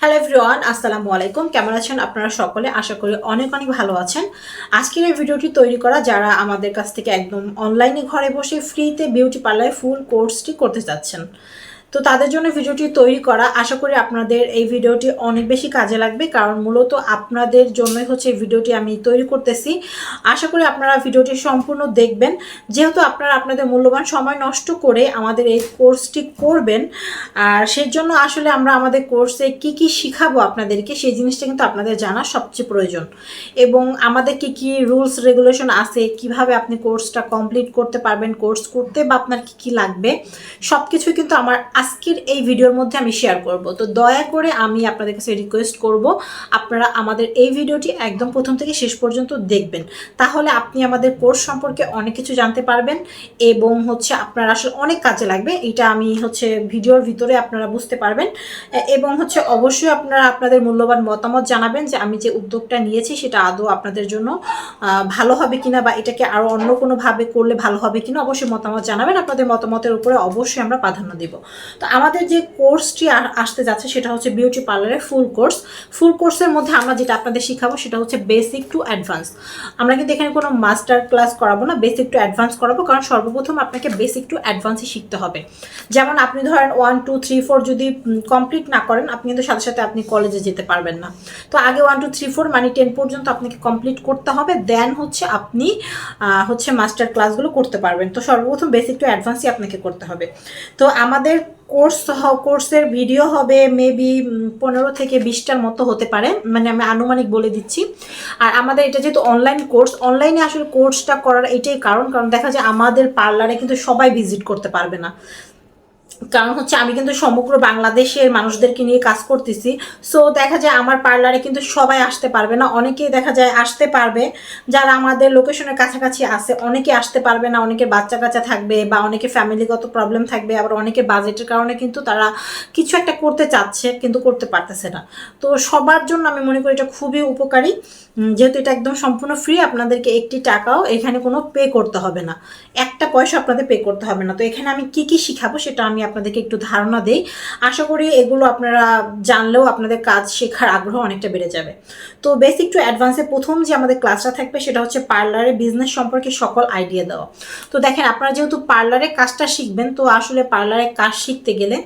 Hello everyone আসসালামু আলাইকুম। কেমন আছেন আপনারা সকলে? আশা করি অনেক অনেক ভালো আছেন। আজকের এই ভিডিওটি তৈরি করা যারা আমাদের কাছ থেকে একদম অনলাইনে ঘরে বসে ফ্রিতে বিউটি পার্লার ফুল কোর্সটি করতে চাচ্ছেন। তো তাদের জন্য ভিডিওটি তৈরি করা, আশা করি আপনাদের এই ভিডিওটি অনেক বেশি কাজে লাগবে, কারণ মূলত আপনাদের জন্যই হচ্ছে এই ভিডিওটি আমি তৈরি করতেছি। আশা করি আপনারা ভিডিওটি সম্পূর্ণ দেখবেন। যেহেতু আপনারা আপনাদের মূল্যবান সময় নষ্ট করে আমাদের এই কোর্সটি করবেন, আর সেই জন্য আসলে আমরা আমাদের কোর্সে কি কি শিখাবো আপনাদেরকে, সেই জিনিসটা কিন্তু আপনাদের জানা সবচেয়ে প্রয়োজন। এবং আমাদের কি কি রুলস, রেগুলেশন আছে, কীভাবে আপনি কোর্সটা কমপ্লিট করতে পারবেন, কোর্স করতে বা আপনার কি কি লাগবে সব কিছুই কিন্তু আমার আজকের এই ভিডিওর মধ্যে আমি শেয়ার করব। তো দয়া করে আমি আপনাদের কাছে রিকোয়েস্ট করব, আপনারা আমাদের এই ভিডিওটি একদম প্রথম থেকে শেষ পর্যন্ত দেখবেন। তাহলে আপনি আমাদের কোর্স সম্পর্কে অনেক কিছু জানতে পারবেন এবং হচ্ছে আপনার আসলে অনেক কাজে লাগবে। এটা আমি হচ্ছে ভিডিওর ভিতরে আপনারা বুঝতে পারবেন। এবং হচ্ছে অবশ্যই আপনারা আপনাদের মূল্যবান মতামত জানাবেন যে আমি যে উদ্যোগটা নিয়েছি সেটা আদৌ আপনাদের জন্য ভালো হবে কিনা বা এটাকে আরও অন্য কোনোভাবে করলে ভালো হবে কিনা অবশ্যই মতামত জানাবেন। আপনাদের মতামতের উপরে অবশ্যই আমরা প্রাধান্য দেব। তো আমাদের যে কোর্সটি আসতে যাচ্ছে সেটা হচ্ছে বিউটি পার্লারের ফুল কোর্স ফুল কোর্সের মধ্যে আমরা যেটা আপনাদের শিখাবো সেটা হচ্ছে বেসিক টু অ্যাডভান্স আমরা কিন্তু এখানে কোনো মাস্টার ক্লাস করাবো না বেসিক টু অ্যাডভান্স করাবো, কারণ সর্বপ্রথম আপনাকে বেসিক টু অ্যাডভান্সই শিখতে হবে। যেমন আপনি ধরেন ওয়ান টু থ্রি ফোর যদি কমপ্লিট না করেন, আপনি কিন্তু সাথে সাথে আপনি কলেজে যেতে পারবেন না। তো আগে ওয়ান টু থ্রি ফোর মানে টেন পর্যন্ত আপনাকে কমপ্লিট করতে হবে দেন হচ্ছে আপনি হচ্ছে মাস্টার ক্লাসগুলো করতে পারবেন। তো সর্বপ্রথম বেসিক টু অ্যাডভান্সই আপনাকে করতে হবে। তো আমাদের কোর্স কোর্সের ভিডিও হবে মেবি পনেরো থেকে বিশটার মতো হতে পারে। মানে আমি আনুমানিক বলে দিচ্ছি। আর আমাদের এটা যেহেতু অনলাইন কোর্স অনলাইনে আসলে কোর্সটা করার এটাই কারণ। কারণ দেখা যায় আমাদের পার্লারে কিন্তু সবাই ভিজিট করতে পারবে না। কারণ হচ্ছে আমি কিন্তু সমগ্র বাংলাদেশের মানুষদেরকে নিয়ে কাজ করতেছি। সো দেখা যায় আমার পার্লারে কিন্তু সবাই আসতে পারবে না। অনেকেই দেখা যায় আসতে পারবে। যারা আমাদের লোকেশনের কাছাকাছি আছে, অনেকে আসতে পারবে না। অনেকে বাচ্চা কাচ্চা থাকবে বা অনেকে ফ্যামিলিগত প্রবলেম থাকবে, আবার অনেকে বাজেটের কারণে কিন্তু তারা কিছু একটা করতে চাচ্ছে, কিন্তু করতে পারতেছে না। তো সবার জন্য আমি মনে করি এটা খুবই উপকারী। যেহেতু এটা একদম সম্পূর্ণ ফ্রি আপনাদেরকে একটি টাকাও এখানে কোনো পে করতে হবে না। একটা পয়সা আপনাদের পে করতে হবে না। তো এখানে আমি কি কি শিখাবো সেটা আমি আপনাদেরকে একটু ধারণা দেই। আশা করি এগুলো আপনারা জানলেও আপনাদের কাজ শেখার আগ্রহ অনেকটা বেড়ে যাবে। তো বেসিক টু অ্যাডভান্সে প্রথম যে আমাদের ক্লাসটা থাকবে সেটা হচ্ছে পার্লারে বিজনেস সম্পর্কে সকল আইডিয়া দেওয়া। তো দেখেন, আপনারা যেহেতু পার্লারে কাজটা শিখবেন, তো আসলে পার্লারে কাজ শিখতে গেলে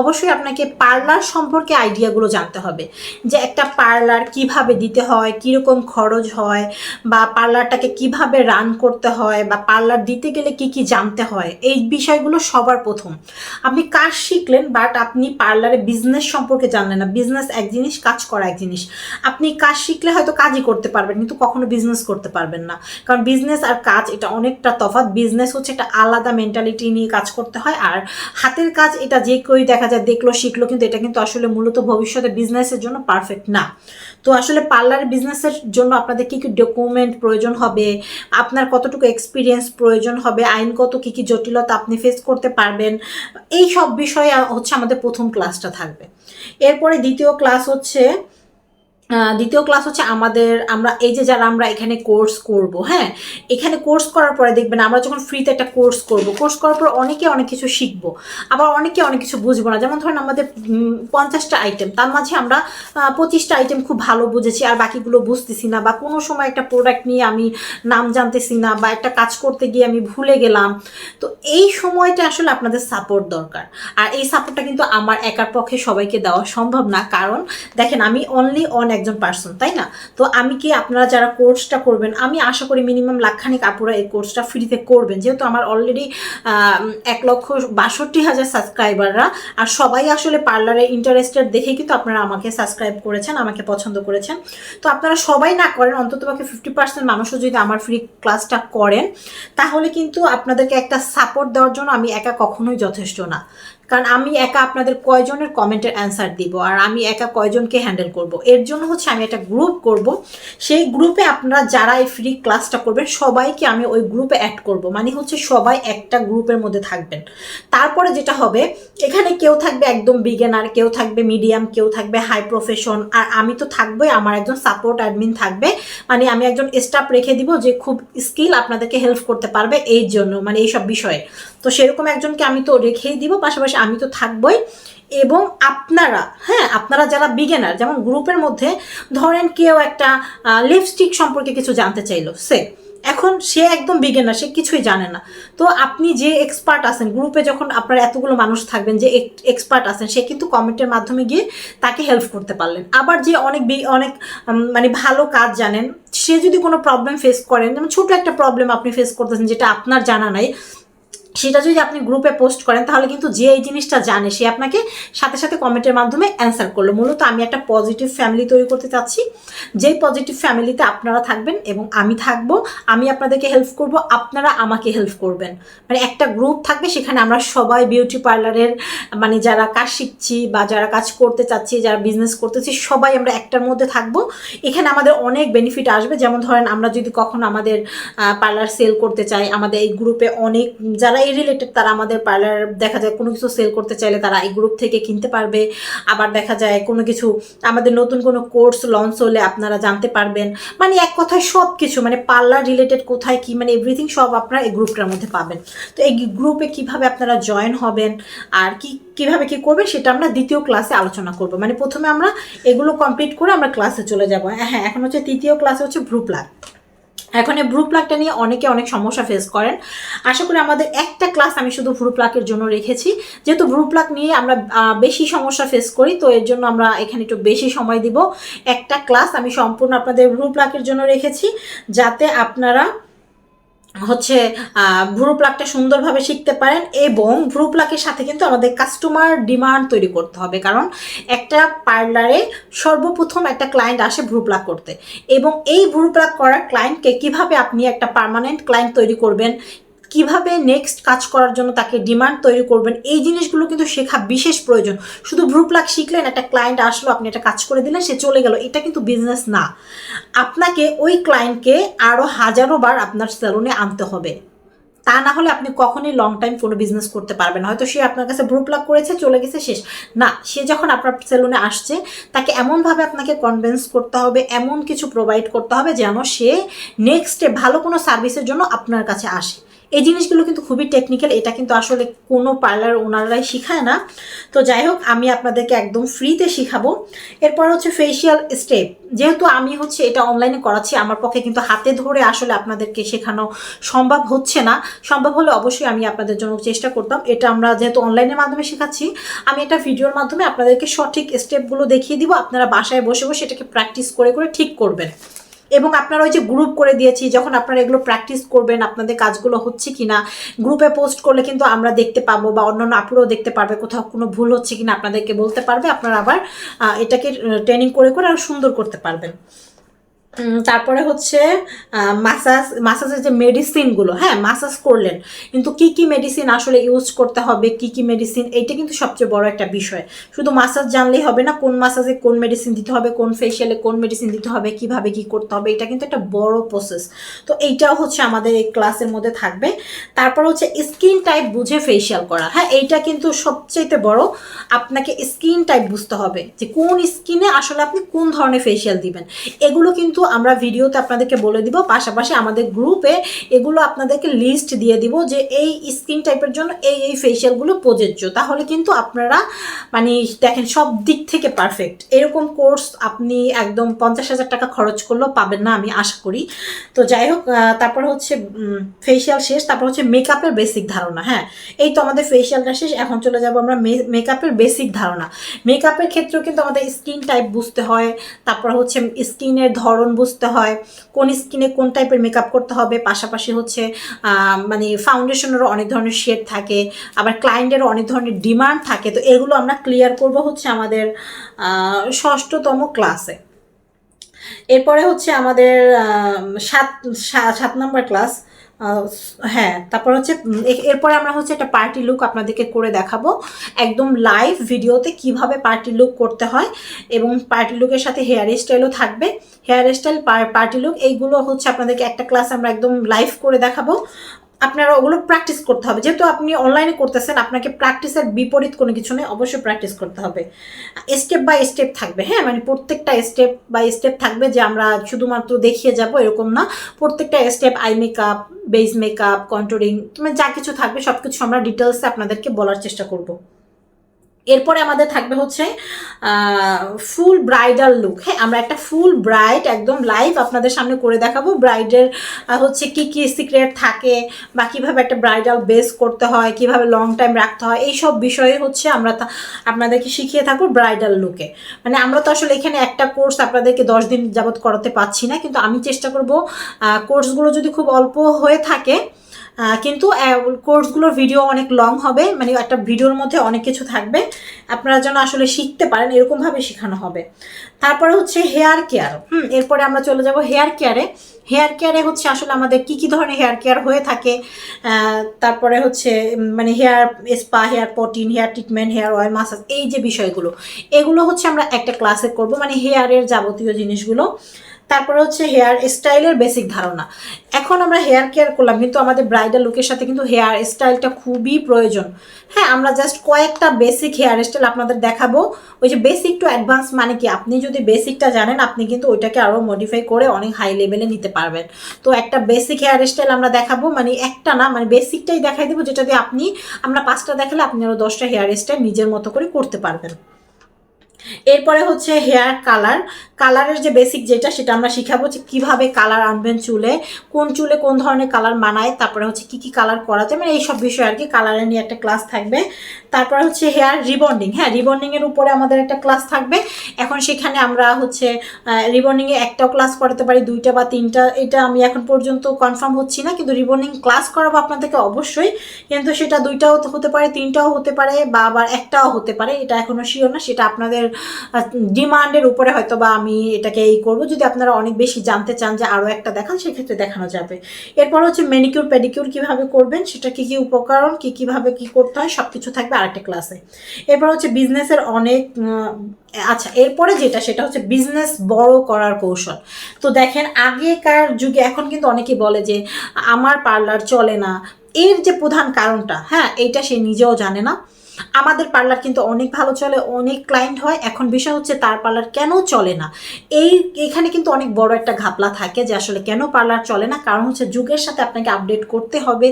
অবশ্যই আপনাকে পার্লার সম্পর্কে আইডিয়াগুলো জানতে হবে। যে একটা পার্লার কীভাবে দিতে হয়, কীরকম খরচ হয়, বা পার্লারটাকে কীভাবে রান করতে হয়, বা পার্লার দিতে গেলে কি কি জানতে হয়, এই বিষয়গুলো সবার প্রথম। আপনি কাজ শিখলেন বাট আপনি পার্লারে বিজনেস সম্পর্কে জানলেন না। বিজনেস এক জিনিস, কাজ করা এক জিনিস। আপনি কাজ শিখলে হয়তো কাজই করতে পারবেন, কিন্তু কখনো বিজনেস করতে পারবেন না। কারণ বিজনেস আর কাজ, এটা অনেকটা তফাৎ। বিজনেস হচ্ছে একটা আলাদা মেন্টালিটি নিয়ে কাজ করতে হয়, আর হাতের কাজ, এটা যে কেউই দেখা যায়, দেখল, শিখলো, কিন্তু এটা কিন্তু আসলে মূলত ভবিষ্যতে বিজনেসের জন্য পারফেক্ট না। তো আসলে পার্লার বিজনেসের জন্য আপনাদের কী কী ডকুমেন্ট প্রয়োজন হবে? আপনার কতটুকু এক্সপিরিয়েন্স প্রয়োজন হবে? আইনগত কী কী জটিলতা আপনি ফেস করতে পারবেন? এই সব বিষয়ে হচ্ছে আমাদের প্রথম ক্লাসটা থাকবে। এরপরে দ্বিতীয় ক্লাস হচ্ছে দ্বিতীয় ক্লাস হচ্ছে আমাদের, আমরা এই যে যারা আমরা এখানে কোর্স করব হ্যাঁ? এখানে কোর্স করার পরে দেখবেন আমরা যখন ফ্রিতে একটা কোর্স করব কোর্স করার পর অনেকে অনেক কিছু শিখব, আবার অনেকে অনেক কিছু বুঝব না। যেমন ধরেন আমাদের পঞ্চাশটা আইটেম তার মাঝে আমরা পঁচিশটা আইটেম খুব ভালো বুঝেছি, আর বাকিগুলো বুঝতেছি না, বা কোনো সময় একটা প্রোডাক্ট নিয়ে আমি নাম জানতেছি না, বা একটা কাজ করতে গিয়ে আমি ভুলে গেলাম। তো এই সময়টা আসলে আপনাদের সাপোর্ট দরকার। আর এই সাপোর্টটা কিন্তু আমার একার পক্ষে সবাইকে দেওয়া সম্ভব না। কারণ, দেখেন আমি অনলি অন একজন পার্সন তাই না? তো আমি কি আপনারা যারা কোর্সটা করবেন, আমি আশা করি মিনিমাম লাখখানিক আপুরা এই কোর্সটা ফ্রিতে করবেন। যেহেতু আমার অলরেডি এক লক্ষ বাষট্টি হাজার সাবস্ক্রাইবাররা আর সবাই আসলে পার্লারে ইন্টারেস্টেড দেখে কিন্তু আপনারা আমাকে সাবস্ক্রাইব করেছেন, আমাকে পছন্দ করেছেন। তো আপনারা সবাই না করেন, অন্তত পক্ষে ফিফটি পার্সেন্ট মানুষও যদি আমার ফ্রি ক্লাসটা করেন, তাহলে কিন্তু আপনাদেরকে একটা সাপোর্ট দেওয়ার জন্য আমি একা কখনোই যথেষ্ট না। কারণ আমি একা আপনাদের কয়জনের কমেন্টের অ্যান্সার দিব, আর আমি একা কয়জনকে হ্যান্ডেল করব। এর জন্য হচ্ছে আমি একটা গ্রুপ করব। সেই গ্রুপে আপনারা যারা এই ফ্রি ক্লাসটা করবেন, সবাইকে আমি ওই গ্রুপে অ্যাড করব। মানে হচ্ছে সবাই একটা গ্রুপের মধ্যে থাকবেন। তারপরে যেটা হবে, এখানে কেউ থাকবে একদম বিগিনার কেউ থাকবে মিডিয়াম কেউ থাকবে হাই প্রফেশন আর আমি তো থাকবোই, আমার একজন সাপোর্ট অ্যাডমিন থাকবে। মানে আমি একজন স্টাফ রেখে দিব যে খুব স্কিল আপনাদেরকে হেল্প করতে পারবে, এই জন্য মানে এইসব বিষয়ে। তো সেরকম একজনকে আমি তো রেখেই দিব, পাশাপাশি আমি তো থাকবোই। এবং আপনারা হ্যাঁ আপনারা যারা বিগেনার যেমন গ্রুপের মধ্যে ধরেন কেউ একটা লিপস্টিক সম্পর্কে কিছু জানতে চাইলো, সে, এখন সে একদম বিগেনার সে কিছুই জানে না। তো আপনি যে এক্সপার্ট আছেন গ্রুপে যখন আপনার এতগুলো মানুষ থাকবেন, যে এক্সপার্ট আছেন, সে কিন্তু কমেন্টের মাধ্যমে গিয়ে তাকে হেল্প করতে পারলেন। আবার যে অনেক অনেক মানে ভালো কাজ জানেন, সে যদি কোনো প্রবলেম ফেস করেন, যেমন ছোট একটা প্রবলেম আপনি ফেস করতেছেন, যেটা আপনার জানা নাই সেটা যদি আপনি গ্রুপে পোস্ট করেন, তাহলে কিন্তু যে এই জিনিসটা জানে, সে আপনাকে সাথে সাথে কমেন্টের মাধ্যমে অ্যান্সার করল। মূলত আমি একটা পজিটিভ ফ্যামিলি তৈরি করতে চাচ্ছি। যেই পজিটিভ ফ্যামিলিতে আপনারা থাকবেন এবং আমি থাকব, আমি আপনাদেরকে হেল্প করব, আপনারা আমাকে হেল্প করবেন। মানে একটা গ্রুপ থাকবে, সেখানে আমরা সবাই বিউটি পার্লারের মানে যারা কাজ শিখছি বা যারা কাজ করতে চাচ্ছি, যারা বিজনেস করতেছি, সবাই আমরা একটার মধ্যে থাকব। এখানে আমাদের অনেক বেনিফিট আসবে। যেমন ধরেন আমরা যদি কখনো আমাদের পার্লার সেল করতে চাই, আমাদের এই গ্রুপে অনেক, যারা এই রিলেটেড তারা আমাদের পার্লার দেখা যায় কোনো কিছু সেল করতে চাইলে তারা এই গ্রুপ থেকে কিনতে পারবে। আবার দেখা যায় কোনো কিছু আমাদের নতুন কোনো কোর্স লঞ্চ হলে আপনারা জানতে পারবেন। মানে এক কথায় সব কিছু মানে পার্লার রিলেটেড কোথায় কি মানে এভরিথিং সব আপনারা এই গ্রুপটার মধ্যে পাবেন। তো এই গ্রুপে কীভাবে আপনারা জয়েন হবেন আর কি, কীভাবে কি করবেন সেটা আমরা দ্বিতীয় ক্লাসে আলোচনা করব। মানে প্রথমে আমরা এগুলো কমপ্লিট করে আমরা ক্লাসে চলে যাব। হ্যাঁ এখন হচ্ছে তৃতীয় ক্লাসে হচ্ছে ভ্রু প্লাগ এখন এই ভ্রু প্লাগটা নিয়ে অনেকে অনেক সমস্যা ফেস করেন। আশা করি আমাদের একটা ক্লাস আমি শুধু ভ্রু প্লাকের জন্য রেখেছি। যেহেতু ভ্রু প্লাক নিয়ে আমরা বেশি সমস্যা ফেস করি, তো এর জন্য আমরা এখানে একটু বেশি সময় দিব। একটা ক্লাস আমি সম্পূর্ণ আপনাদের ভ্রু প্লাকের জন্য রেখেছি। যাতে আপনারা হচ্ছে ভ্রু প্লাগটা সুন্দরভাবে শিখতে পারেন এবং ভ্রু প্লাকের সাথে কিন্তু আমাদের কাস্টমার ডিমান্ড তৈরি করতে হবে। কারণ একটা পার্লারে সর্বপ্রথম একটা ক্লায়েন্ট আসে ভ্রু প্লাগ করতে এবং এই ভ্রু প্লাক করার ক্লায়েন্টকে কীভাবে আপনি একটা পারমানেন্ট ক্লায়েন্ট তৈরি করবেন কীভাবে নেক্সট কাজ করার জন্য তাকে ডিমান্ড তৈরি করবেন, এই জিনিসগুলো কিন্তু শেখা বিশেষ প্রয়োজন। শুধু ভ্রু প্লাগ শিখলেন, একটা ক্লায়েন্ট আসলো, আপনি একটা কাজ করে দিলেন, সে চলে গেল। এটা কিন্তু বিজনেস না। আপনাকে ওই ক্লায়েন্টকে আরও হাজারো বার আপনার সেলুনে আনতে হবে। তা না হলে আপনি কখনই লং টাইম কোনো বিজনেস করতে পারবেন হয়তো সে আপনার কাছে ভ্রু প্লাগ করেছে, চলে গেছে, শেষ। না, সে যখন আপনার সেলুনে আসছে, তাকে এমনভাবে আপনাকে কনভিন্স করতে হবে, এমন কিছু প্রোভাইড করতে হবে যেন সে নেক্সটে ভালো কোনো সার্ভিসের জন্য আপনার কাছে আসে। এই জিনিসগুলো কিন্তু খুবই টেকনিক্যাল এটা কিন্তু আসলে কোনো পার্লার ওনারাই শিখায় না। তো যাই হোক, আমি আপনাদেরকে একদম ফ্রিতে শিখাবো। এরপর হচ্ছে ফেসিয়াল স্টেপ যেহেতু আমি হচ্ছে এটা অনলাইনে করাচ্ছি, আমার পক্ষে কিন্তু হাতে ধরে আসলে আপনাদেরকে শেখানো সম্ভব হচ্ছে না। সম্ভব হলে অবশ্যই আমি আপনাদের জন্য চেষ্টা করতাম। এটা আমরা যেহেতু অনলাইনের মাধ্যমে শেখাচ্ছি, আমি এটা ভিডিওর মাধ্যমে আপনাদেরকে সঠিক স্টেপগুলো দেখিয়ে দিব। আপনারা বাসায় বসে বসে এটাকে প্র্যাকটিস করে করে ঠিক করবেন। এবং আপনারা ওই যে গ্রুপ করে দিয়েছি, যখন আপনারা এগুলো প্র্যাকটিস করবেন, আপনাদের কাজগুলো হচ্ছে কি না গ্রুপে পোস্ট করলে কিন্তু আমরা দেখতে পাবো বা অন্যান্য আপুরাও দেখতে পারবে কোথাও কোনো ভুল হচ্ছে কি না আপনাদেরকে বলতে পারবে, আপনারা আবার এটাকে ট্রেনিং করে করে আরও সুন্দর করতে পারবেন। তারপরে হচ্ছে মাসাজ মাসাজের যে মেডিসিনগুলো হ্যাঁ মাসাজ করলেন। কিন্তু কি কি মেডিসিন আসলে ইউজ করতে হবে, কি কি মেডিসিন এইটা কিন্তু সবচেয়ে বড় একটা বিষয়। শুধু মাসাজ জানলেই হবে না, কোন মাসাজে কোন মেডিসিন দিতে হবে, কোন ফেশিয়ালে কোন মেডিসিন দিতে হবে, কীভাবে কি করতে হবে, এটা কিন্তু একটা বড় প্রসেস তো এইটাও হচ্ছে আমাদের এই ক্লাসের মধ্যে থাকবে। তারপর হচ্ছে স্কিন টাইপ বুঝে ফেশিয়াল করা। হ্যাঁ এইটা কিন্তু সবচেয়ে বড়। আপনাকে স্কিন টাইপ বুঝতে হবে যে কোন স্কিনে আসলে আপনি কোন ধরনের ফেশিয়াল দিবেন। এগুলো কিন্তু আমরা ভিডিওতে আপনাদেরকে বলে দিব, পাশাপাশি আমাদের গ্রুপে এগুলো আপনাদেরকে লিস্ট দিয়ে দিব যে এই স্কিন টাইপের জন্য এই এই ফেশিয়ালগুলো প্রযোজ্য। তাহলে কিন্তু আপনারা মানে দেখেন সব দিক থেকে পারফেক্ট এরকম কোর্স আপনি একদম পঞ্চাশ হাজার টাকা খরচ করলেও পাবেন না আমি আশা করি। তো যাই হোক তারপর হচ্ছে ফেশিয়াল শেষ, তারপর হচ্ছে মেকআপের বেসিক ধারণা হ্যাঁ? এই তো আমাদের ফেশিয়ালটা শেষ, এখন চলে যাব আমরা মেকআপের বেসিক ধারণা। মেকআপের ক্ষেত্রেও কিন্তু আমাদের স্কিন টাইপ বুঝতে হয়, তারপর হচ্ছে স্কিনের ধরন বুঝতে হয়, কোন স্কিনে কোন টাইপের মেকআপ করতে হবে, পাশাপাশি হচ্ছে মানে ফাউন্ডেশনেরও অনেক ধরনের শেড থাকে, আবার ক্লায়েন্টেরও অনেক ধরনের ডিমান্ড থাকে, তো এগুলো আমরা ক্লিয়ার করব হচ্ছে আমাদের ষষ্ঠতম ক্লাসে এরপরে হচ্ছে আমাদের সাত সাত নম্বর ক্লাস হ্যাঁ তারপর হচ্ছে এরপরে আমরা হচ্ছে একটা পার্টি লুক আপনাদেরকে করে দেখাবো। একদম লাইভ ভিডিওতে কীভাবে পার্টি লুক করতে হয় এবং পার্টি লুকের সাথে হেয়ার স্টাইলও থাকবে। হেয়ার স্টাইল পার্টি লুক এইগুলো হচ্ছে আপনাদেরকে একটা ক্লাস আমরা একদম লাইভ করে দেখাবো। আপনারা ওগুলো প্র্যাকটিস করতে হবে। যেহেতু আপনি অনলাইনে করতেছেন, আপনাকে প্র্যাকটিসের বিপরীত কোনো কিছু নেই, অবশ্যই প্র্যাকটিস করতে হবে। স্টেপ বাই স্টেপ থাকবে হ্যাঁ? মানে প্রত্যেকটা স্টেপ বাই স্টেপ থাকবে যে আমরা শুধুমাত্র দেখিয়ে যাব, এরকম না। প্রত্যেকটা step eye makeup base makeup controlling মানে যা কিছু থাকবে সব কিছু আমরা ডিটেলসে আপনাদেরকে বলার চেষ্টা করব। এরপরে আমাদের থাকবে হচ্ছে ফুল ব্রাইডাল লুক হ্যাঁ আমরা একটা ফুল ব্রাইড একদম লাইভ আপনাদের সামনে করে দেখাবো। ব্রাইডের হচ্ছে কি কি সিক্রেট থাকে বা কীভাবে একটা ব্রাইডাল বেস করতে হয়, কীভাবে লং টাইম রাখতে হয় এই সব বিষয়ে হচ্ছে আমরা আপনাদেরকে শিখিয়ে থাকব ব্রাইডাল লুকে মানে আমরা তো আসলে এখানে একটা কোর্স আপনাদেরকে দশ দিন যাবত করাতে পারছি না, কিন্তু আমি চেষ্টা করব কোর্সগুলো যদি খুব অল্প হয়ে থাকে কিন্তু কোর্সগুলোর ভিডিও অনেক লং হবে মানে একটা ভিডিওর মধ্যে অনেক কিছু থাকবে। আপনারা যেন আসলে শিখতে পারেন, এরকমভাবে শেখানো হবে। তারপরে হচ্ছে হেয়ার কেয়ার হুম, এরপরে আমরা চলে যাব হেয়ার কেয়ারে হেয়ার কেয়ারে হচ্ছে আসলে আমাদের কি কি ধরনের হেয়ার কেয়ার হয়ে থাকে? তারপরে হচ্ছে মানে hair spa hair protein hair treatment hair oil massage এই যে বিষয়গুলো, এগুলো হচ্ছে আমরা একটা ক্লাসে করব মানে হেয়ারের যাবতীয় জিনিসগুলো। তারপরে হচ্ছে হেয়ার স্টাইলের বেসিক ধারণা। এখন আমরা হেয়ার কেয়ার করলাম, কিন্তু আমাদের ব্রাইডাল লুকের সাথে কিন্তু হেয়ার স্টাইলটা খুবই প্রয়োজন। হ্যাঁ আমরা জাস্ট কয়েকটা বেসিক হেয়ার স্টাইল আপনাদের দেখাবো। ওই যে বেসিক টু অ্যাডভান্স মানে কি? আপনি যদি বেসিকটা জানেন, আপনি কিন্তু ওইটাকে আরও মডিফাই করে অনেক হাই লেভেলে নিতে পারবেন। তো একটা বেসিক হেয়ার স্টাইল আমরা দেখাবো মানে একটা না মানে বেসিকটাই দেখাই দেবো, যেটা দিয়ে আপনি, আমরা পাঁচটা দেখালে আপনি আরও দশটা হেয়ার স্টাইল নিজের মতো করে করতে পারবেন। এরপরে হচ্ছে হেয়ার কালার কালারের যে বেসিক যেটা সেটা আমরা শিখাবো যে কীভাবে কালার আনবেন চুলে, কোন চুলে কোন ধরনের কালার মানায়, তারপরে হচ্ছে কি কি কালার করা যায় মানে এইসব বিষয়ে আর কি কালারের নিয়ে একটা ক্লাস থাকবে। তারপরে হচ্ছে হেয়ার রিবন্ডিং হ্যাঁ রিবন্ডিংয়ের উপরে আমাদের একটা ক্লাস থাকবে। এখন সেখানে আমরা হচ্ছে রিবন্ডিংয়ে একটাও ক্লাস করাতে পারি, দুইটা বা তিনটা, এটা আমি এখন পর্যন্ত কনফার্ম হচ্ছি না, কিন্তু রিবন্ডিং ক্লাস করাবো আপনাদেরকে অবশ্যই, কিন্তু সেটা দুইটাও হতে পারে, তিনটাও হতে পারে বা আবার একটাও হতে পারে, এটা এখনও শিওর না, সেটা আপনাদের ডিমান্ডের উপরে হয়তো বা আমি এটাকে এই করব। যদি আপনারা অনেক বেশি জানতে চান যে আরও একটা দেখান, সেক্ষেত্রে দেখানো যাবে। এরপর হচ্ছে মেনিকিউর পেডিকিউর কীভাবে করবেন, সেটা কী কী উপকরণ, কী কীভাবে কী করতে হয় সব কিছু থাকবে আরেকটা ক্লাসে এরপর হচ্ছে বিজনেসের অনেক আচ্ছা এরপরে যেটা, সেটা হচ্ছে বিজনেস বড় করার কৌশল। তো দেখেন, আগেকার যুগে, এখন কিন্তু অনেকেই বলে যে, আমার পার্লার চলে না। এর যে প্রধান কারণটা হ্যাঁ এইটা সে নিজেও জানে না। আমাদের পার্লার কিন্তু অনেক ভালো চলে, অনেক ক্লায়েন্ট হয়। এখন বিষয় হচ্ছে তার পার্লার কেন চলে না? এই, এখানে কিন্তু অনেক বড় একটা ঘাপলা থাকে যে আসলে কেন পার্লার চলে না? কারণ হচ্ছে যুগের সাথে আপনাকে আপডেট করতে হবে।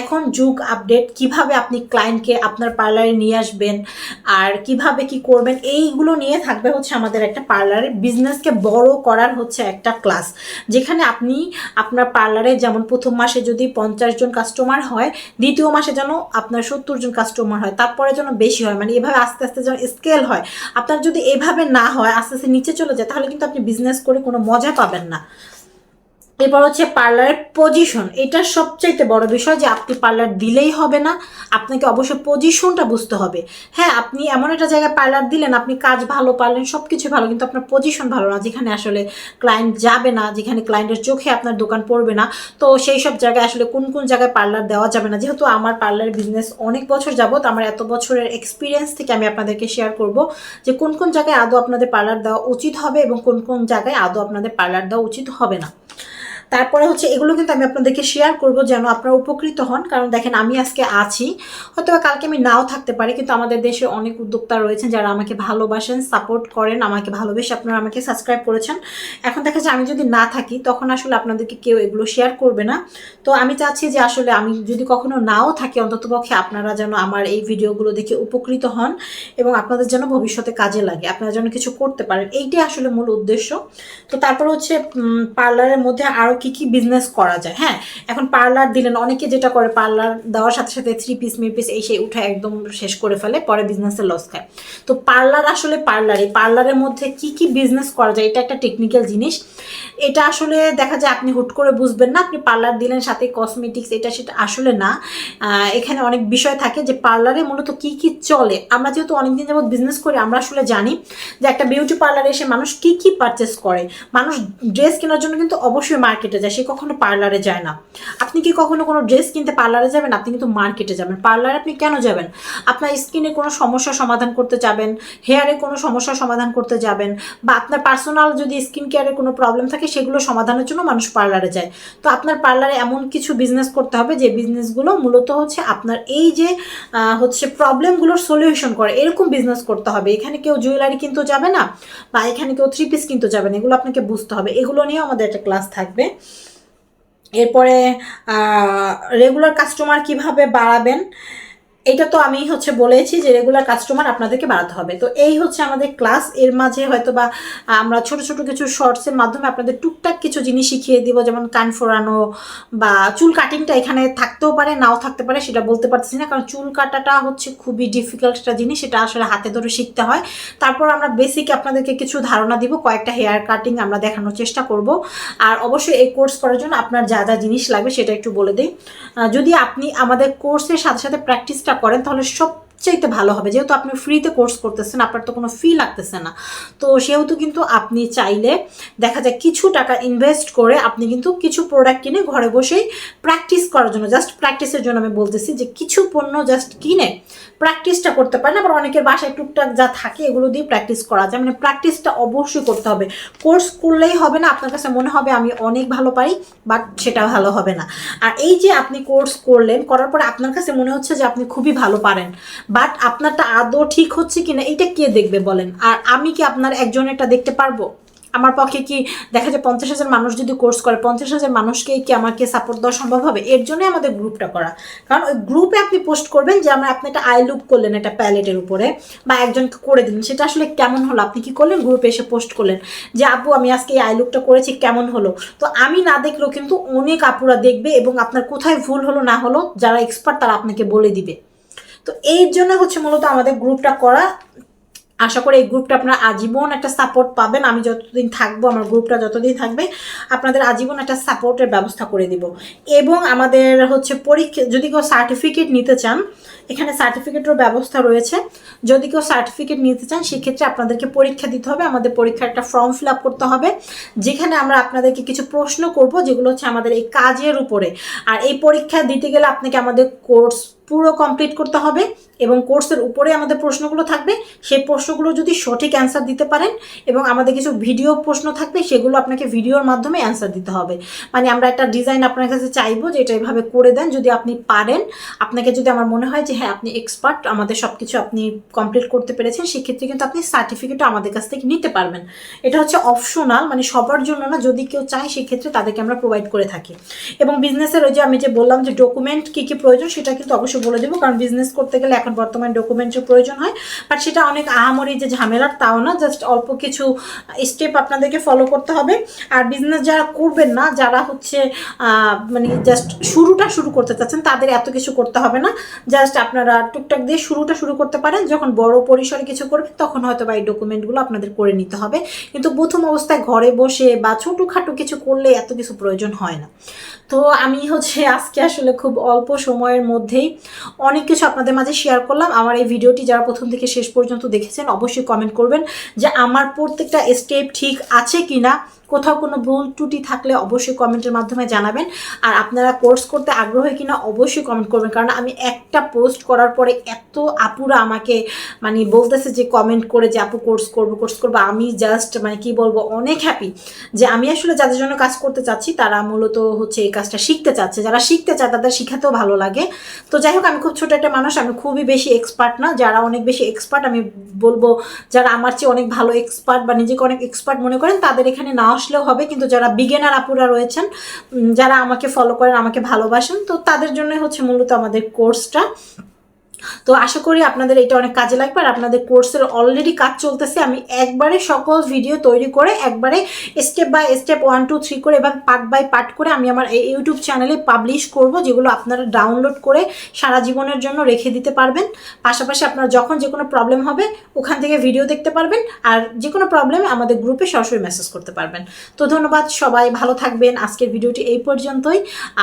এখন যুগ আপডেট কীভাবে আপনি ক্লায়েন্টকে আপনার পার্লারে নিয়ে আসবেন আর কীভাবে কি করবেন, এইগুলো নিয়ে থাকবে হচ্ছে আমাদের একটা পার্লারের বিজনেসকে বড় করার হচ্ছে একটা ক্লাস যেখানে আপনি আপনার পার্লারে যেমন প্রথম মাসে যদি পঞ্চাশ জন কাস্টমার হয়, দ্বিতীয় মাসে যেন আপনার সত্তর জন কাস্টমার হয়, তারপরে যেন বেশি হয় মানে এভাবে আস্তে আস্তে যেন স্কেল হয়। আপনার যদি এভাবে না হয়, আস্তে আস্তে নিচে চলে যায়, তাহলে কিন্তু আপনি বিজনেস করে কোনো মজা পাবেন না। এরপর হচ্ছে পার্লারের পজিশন এটা সবচাইতে বড় বিষয় যে আপনি পার্লার দিলেই হবে না, আপনাকে অবশ্যই পজিশনটা বুঝতে হবে। হ্যাঁ আপনি এমন একটা জায়গায় পার্লার দিলেন, আপনি কাজ ভালো পারলেন সব কিছু ভালো, কিন্তু আপনার পজিশন ভালো না, যেখানে আসলে ক্লায়েন্ট যাবে না, যেখানে ক্লায়েন্টের চোখে আপনার দোকান পড়বে না, তো সেই সব জায়গায় আসলে কোন কোন জায়গায় পার্লার দেওয়া যাবে না। যেহেতু আমার পার্লার বিজনেস অনেক বছর যাবত আমার এত বছরের এক্সপিরিয়েন্স থেকে আমি আপনাদেরকে শেয়ার করব যে কোন কোন জায়গায় আদৌ আপনাদের পার্লার দেওয়া উচিত হবে এবং কোন কোন জায়গায় আদৌ আপনাদের পার্লার দেওয়া উচিত হবে না। তারপরে হচ্ছে এগুলো কিন্তু আমি আপনাদেরকে শেয়ার করব যেন আপনারা উপকৃত হন। কারণ দেখেন, আমি আজকে আছি হয়তো কালকে আমি নাও থাকতে পারি, কিন্তু আমাদের দেশে অনেক উদ্যোক্তা রয়েছেন যারা আমাকে ভালোবাসেন সাপোর্ট করেন, আমাকে ভালোবেসে আপনারা আমাকে সাবস্ক্রাইব করেছেন। এখন দেখা যায়, আমি যদি না থাকি, তখন আসলে আপনাদেরকে কেউ এগুলো শেয়ার করবে না। তো আমি চাচ্ছি যে আসলে আমি যদি কখনো নাও থাকি, অন্ততপক্ষে আপনারা যেন আমার এই ভিডিওগুলো দেখে উপকৃত হন এবং আপনাদের যেন ভবিষ্যতে কাজে লাগে, আপনারা যেন কিছু করতে পারেন, এইটাই আসলে মূল উদ্দেশ্য। তো তারপর হচ্ছে পার্লারের মধ্যে আরও কি কি বিজনেস করা যায় হ্যাঁ? এখন পার্লার দিলেন, অনেকে যেটা করে পার্লার দেওয়ার সাথে সাথে থ্রি পিস মি পিস এই সেই উঠে একদম শেষ করে ফেলে, পরে বিজনেসে লস খায়। তো পার্লার আসলে পার্লার পার্লারের মধ্যে কি কি বিজনেস করা যায়, এটা একটা টেকনিক্যাল জিনিস। এটা আসলে দেখা যায় আপনি হুট করে বুঝবেন না, আপনি পার্লার দিলেন সাথে কসমেটিক্স এটা সেটা আসলে না। এখানে অনেক বিষয় থাকে যে পার্লারে মূলত কি কি চলে। আমরা যেহেতু অনেকদিন যাবত বিজনেস করি, আমরা আসলে জানি যে একটা বিউটি পার্লারে এসে মানুষ কি কি পারচেস করে। মানুষ ড্রেস কেনার জন্য কিন্তু অবশ্যই মার্কেটে যায়, সে কখনো পার্লারে যায় না। আপনি কি কখনো কোনো ড্রেস কিনতে পার্লারে যাবেন? আপনি কিন্তু মার্কেটে যাবেন। পার্লারে আপনি কেন যাবেন? আপনার স্কিনে কোনো সমস্যার সমাধান করতে যাবেন, হেয়ারে কোনো সমস্যার সমাধান করতে যাবেন, বা আপনার পার্সোনাল যদি স্কিন কেয়ারে কোনো প্রবলেম থাকে, সেগুলো সমাধানের জন্য মানুষ পার্লারে যায়। তো আপনার পার্লারে এমন কিছু বিজনেস করতে হবে, যে বিজনেসগুলো মূলত হচ্ছে আপনার এই যে হচ্ছে প্রবলেমগুলোর সলিউশন করে। এরকম বিজনেস করতে হবে। এখানে কেউ জুয়েলারি কিনতে যাবে না, বা এখানে কেউ থ্রি পিস কিনতে যাবে না, এগুলো আপনাকে বুঝতে হবে। এগুলো নিয়ে আমাদের একটা ক্লাস থাকবে। এরপরে রেগুলার কাস্টমার কীভাবে বাড়াবেন? এটা তো আমি হচ্ছে বলেছি যে রেগুলার কাস্টমার আপনাদেরকে বাড়াতে হবে। তো এই হচ্ছে আমাদের ক্লাস এর মাঝে হয়তো বা আমরা ছোট ছোট কিছু শর্টসের মাধ্যমে আপনাদের টুকটাক কিছু জিনিস শিখিয়ে দিব, যেমন কান ফোরানো বা চুল কাটিংটা এখানে থাকতেও পারে, নাও থাকতে পারে, সেটা বলতে পারছি না। কারণ চুল কাটাটা হচ্ছে খুবই ডিফিকাল্ট একটা জিনিস, সেটা আসলে হাতে ধরে শিখতে হয়। তারপর আমরা বেসিক আপনাদেরকে কিছু ধারণা দিব, কয়েকটা হেয়ার কাটিং আমরা দেখানোর চেষ্টা করব। আর অবশ্যই এই কোর্স করার জন্য আপনার যা যা জিনিস লাগবে সেটা একটু বলে দিই। যদি আপনি আমাদের কোর্সের সাথে সাথে প্র্যাকটিসটা করেন তাহলে সবচাইতে ভালো হবে। যেহেতু আপনি ফ্রিতে কোর্স করতেছেন, আপনার তো কোনো ফি লাগতেছে না। তো সেহেতু কিন্তু আপনি চাইলে দেখা যায় কিছু টাকা ইনভেস্ট করে আপনি কিন্তু কিছু প্রোডাক্ট কিনে ঘরে বসেই প্র্যাকটিস করার জন্য জাস্ট প্র্যাকটিসের জন্য আমি বলতেছি যে কিছু পণ্য জাস্ট কিনে প্র্যাকটিসটা করতে পারেন। আবার অনেকের বাসায় টুকটাক যা থাকে এগুলো দিয়ে প্র্যাকটিস করা যায়। মানে প্র্যাকটিসটা অবশ্যই করতে হবে। কোর্স করলেই হবে না, আপনার কাছে মনে হবে আমি অনেক ভালো পারি বাট সেটা ভালো হবে না। আর এই যে আপনি কোর্স করলেন, করার পরে আপনার কাছে মনে হচ্ছে যে আপনি খুবই ভালো পারেন। বাট আপনারটা আদৌ ঠিক হচ্ছে কিনা এটা কে দেখবে বলেন? আর আমি কি আপনার একজনেরটা দেখতে পারব? আমার পক্ষে কি দেখা যায় পঞ্চাশ হাজার মানুষ যদি কোর্স করে, পঞ্চাশ হাজার মানুষকেই কি আমাকে সাপোর্ট দেওয়া সম্ভব হবে? এর জন্যই আমাদের গ্রুপটা করা। কারণ ওই গ্রুপে আপনি পোস্ট করবেন যে আমরা আপনি একটা আই লুক করলেন একটা প্যালেটের উপরে, বা একজনকে করে দিলেন। সেটা আসলে কেমন হলো? আপনি কি করলেন? গ্রুপে এসে পোস্ট করলেন যে, আপু, আমি আজকে এই আই লুকটা করেছি, কেমন হলো? তো আমি না দেখলেও কিন্তু অনেক আপুরা দেখবে এবং আপনার কোথায় ভুল হলো, না হলো, যারা এক্সপার্ট তারা আপনাকে বলে দিবে। তো এই জন্য হচ্ছে মূলত আমাদের গ্রুপটা করা। আশা করি এই গ্রুপটা আপনারা আজীবন একটা সাপোর্ট পাবেন। আমি যতদিন থাকব, আমার গ্রুপটা যতদিন থাকবে, আপনাদের আজীবন একটা সাপোর্টের ব্যবস্থা করে দিব। এবং আমাদের হচ্ছে পরীক্ষা, যদি কেউ সার্টিফিকেট নিতে চান, এখানে সার্টিফিকেটের ব্যবস্থা রয়েছে। যদি কেউ সার্টিফিকেট নিতে চান, সেক্ষেত্রে আপনাদেরকে পরীক্ষা দিতে হবে। আমাদের পরীক্ষার একটা ফর্ম ফিল আপ করতে হবে। যেখানে আমরা আপনাদেরকে কিছু প্রশ্ন করব, যেগুলো হচ্ছে আমাদের এই কাজের উপরে। আর এই পরীক্ষা দিতে গেলে আপনাকে আমাদের কোর্স পুরো কমপ্লিট করতে হবে এবং কোর্সের উপরে আমাদের প্রশ্নগুলো থাকবে। সেই প্রশ্নগুলো যদি সঠিক অ্যান্সার দিতে পারেন এবং আমাদের কিছু ভিডিও প্রশ্ন থাকবে, সেগুলো আপনাকে ভিডিওর মাধ্যমে অ্যান্সার দিতে হবে। মানে আমরা একটা ডিজাইন আপনার কাছে চাইব যে এটা এভাবে করে দেন, যদি আপনি পারেন। আপনাকে যদি আমার মনে হয় যে হ্যাঁ আপনি এক্সপার্ট আমাদের সব কিছু আপনি কমপ্লিট করতে পেরেছেন, সেক্ষেত্রে কিন্তু আপনি সার্টিফিকেটও আমাদের কাছ থেকে নিতে পারবেন। এটা হচ্ছে অপশনাল মানে সবার জন্য না, যদি কেউ চায়, সেক্ষেত্রে তাদেরকে আমরা প্রোভাইড করে থাকি। এবং বিজনেসের ওই যে আমি যে বললাম যে ডকুমেন্ট কী কী প্রয়োজন, সেটা কিন্তু অবশ্যই বলে দেবো, কারণ বিজনেস করতে গেলে এখন বর্তমানে ডকুমেন্টের প্রয়োজন হয়। বাট সেটা অনেক আহামরি যে ঝামেলার তাও না জাস্ট অল্প কিছু স্টেপ আপনাদেরকে ফলো করতে হবে। আর বিজনেস যারা করবেন না, যারা হচ্ছে মানে জাস্ট শুরুটা শুরু করতে চাচ্ছেন, তাদের এত কিছু করতে হবে না। জাস্ট আপনারা টুকটাক দিয়ে শুরুটা শুরু করতে পারেন। যখন বড় পরিসরে কিছু করবেন, তখন হয়তো বা এই ডকুমেন্টগুলো আপনাদের করে নিতে হবে। কিন্তু প্রথম অবস্থায় ঘরে বসে বা ছোটোখাটো কিছু করলে এত কিছু প্রয়োজন হয় না। তো আমি হচ্ছে আজকে আসলে খুব অল্প সময়ের মধ্যেই অনেক কিছু আপনাদের মাঝে শেয়ার করলাম। আমার এই ভিডিওটি যারা প্রথম থেকে শেষ পর্যন্ত দেখেছেন, অবশ্যই কমেন্ট করবেন যে আমার প্রত্যেকটা স্টেপ ঠিক আছে কি না কোথাও কোনো ভুল ত্রুটি থাকলে অবশ্যই কমেন্টের মাধ্যমে জানাবেন। আর আপনারা কোর্স করতে আগ্রহী কিনা অবশ্যই কমেন্ট করবেন। কারণ আমি একটা পোস্ট করার পরে এত আপুরা আমাকে মানে বলতেছে যে কমেন্ট করে যে, আপু কোর্স করব কোর্স করব। আমি জাস্ট মানে কি বলব, অনেক হ্যাপি যে আমি আসলে যাদের জন্য কাজ করতে চাচ্ছি, তারা মূলত হচ্ছে এই কাজটা শিখতে চাচ্ছে। যারা শিখতে চায়, তাদের শিখাতেও ভালো লাগে। তো যাই হোক, আমি খুব ছোট একটা মানুষ, আমি খুবই বেশি এক্সপার্ট না। যারা অনেক বেশি এক্সপার্ট আমি বলব, যারা আমার চেয়ে অনেক ভালো এক্সপার্ট বা নিজেকে অনেক এক্সপার্ট মনে করেন, তাদের এখানে না আসলেও হবে, কিন্তু যারা বিগেনার আপুরা রয়েছেন যারা আমাকে ফলো করেন, আমাকে ভালোবাসেন, তো তাদের জন্য হচ্ছে মূলত আমাদের কোর্সটা তো আশা করি আপনাদের এটা অনেক কাজে লাগবে আর আপনাদের কোর্সের অলরেডি কাজ চলতেছে। আমি একবারে সকল ভিডিও তৈরি করে একবারে step by step one two three করে এবার পার্ট বাই পার্ট করে আমি আমার এই ইউটিউব চ্যানেলে পাবলিশ করব, যেগুলো আপনারা ডাউনলোড করে সারা জীবনের জন্য রেখে দিতে পারবেন। পাশাপাশি আপনার যখন যে কোনো প্রবলেম হবে, ওখান থেকে ভিডিও দেখতে পারবেন আর যে কোনো প্রবলেম আমাদের গ্রুপে সরাসরি মেসেজ করতে পারবেন। তো ধন্যবাদ, সবাই ভালো থাকবেন। আজকের ভিডিওটি এই পর্যন্তই।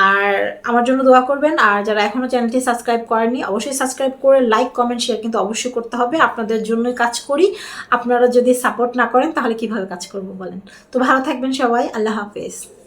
আর আমার জন্য দোয়া করবেন। আর যারা এখনও চ্যানেলটি সাবস্ক্রাইব করেননি, অবশ্যই সাবস্ক্রাইব করে লাইক কমেন্ট শেয়ার কিন্তু অবশ্যই করতে হবে। আপনাদের জন্যই কাজ করি। আপনারা যদি সাপোর্ট না করেন, তাহলে কীভাবে কাজ করব বলেন? তো ভালো থাকবেন সবাই। আল্লাহ হাফেজ।